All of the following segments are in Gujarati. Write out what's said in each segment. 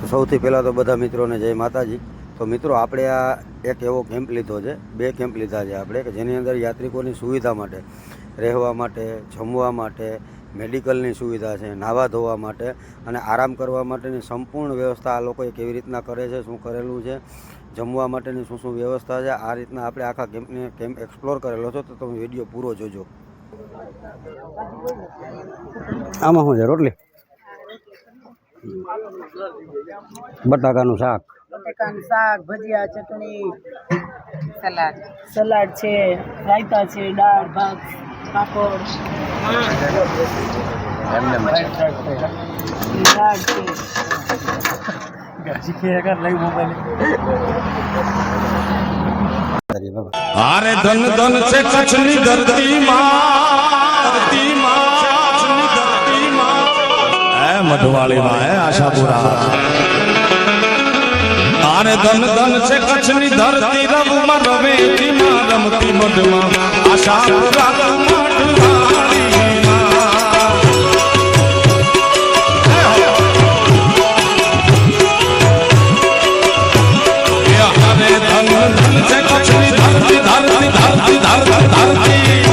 તો સૌથી પહેલાં તો બધા મિત્રોને જય માતાજી. તો મિત્રો, આપણે આ એક એવો કેમ્પ લીધો છે. બે કેમ્પ લીધા છે આપણે, કે જેની અંદર યાત્રિકોની સુવિધા માટે, રહેવા માટે, જમવા માટે, મેડિકલની સુવિધા છે નાહવા ધોવા માટે અને આરામ કરવા માટેની સંપૂર્ણ વ્યવસ્થા આ લોકોએ કેવી રીતના કરે છે, શું કરેલું છે, જમવા માટેની શું શું વ્યવસ્થા છે, આ રીતના આપણે આખા કેમ્પને, કેમ્પ એક્સપ્લોર કરેલો છે. તો તમે વીડિયો પૂરો જોજો. આમાં શું છે? રોટલી? બટાકાનું શાક. બટાકાનું શાક ભજીયા ચટણી સલાડ. સલાડ છે રાયતા છે દાળ ભાત પાપડ. શાક છે. અરે ધન ધન છે કચ્છની ધરતી માં. મઢવાળી માં આશાપુરા. આને ધન ધન છે કચ્છની ધરતી રવમાં રવેતી માં રમતી મઢમાં આશાપુરા મઢવાળી ધરતી ધરતી ધરતી ધરતી ધરતી.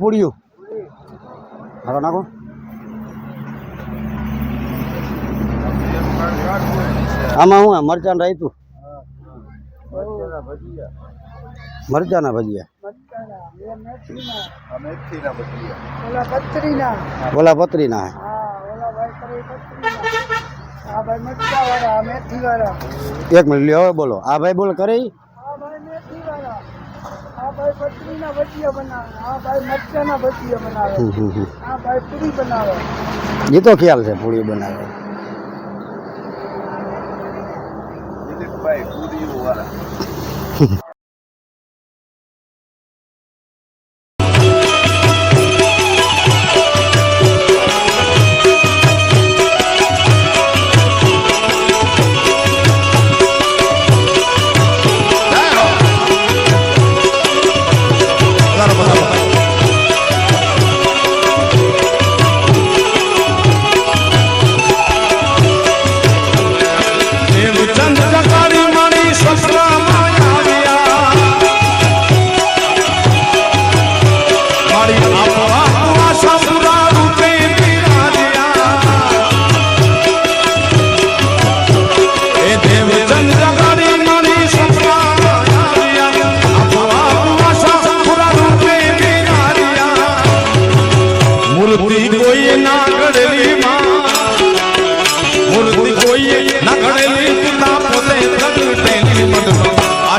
પૂડ્યું હાલો નાખો. આમાં હું મરચાં રાયતું મરચાંના ભજીયા. ઓલા પતરીના ઓલા પતરીના હા ઓલા ભાઈ કરી પતરીના આ ભાઈ મટકા વાળા આ મેથી વાળા એક મિનિટ લ્યો હવે બોલો. આ ભાઈ બોલ કરે. ઈ? ભાઈ મેથી ભાઈ પતરીના ભજીયા બનાવે. આ ભાઈ મરચાના ભજીયા બનાવે. હમ, હમ, હમ. આ ભાઈ પૂરી બનાવે. એ તો ખ્યાલ છે પૂરી બનાવે. દેવચંદ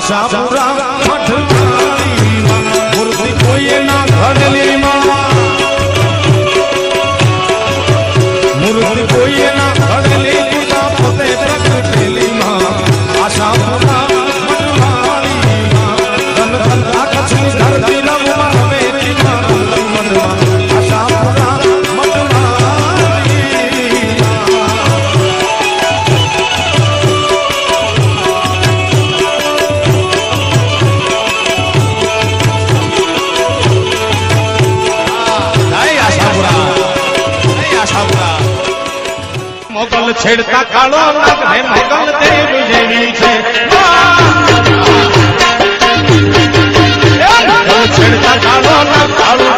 મઢમાં આશા પૂરા મઢવાળી માં. મૂર્તિ કોઈએ ના મૂર્તિ કોઈએ ના મોગલ છેડતા કાળો નાગ મોગલ દેવ જેવી છે. છેડતા કાળો નાગ કાળો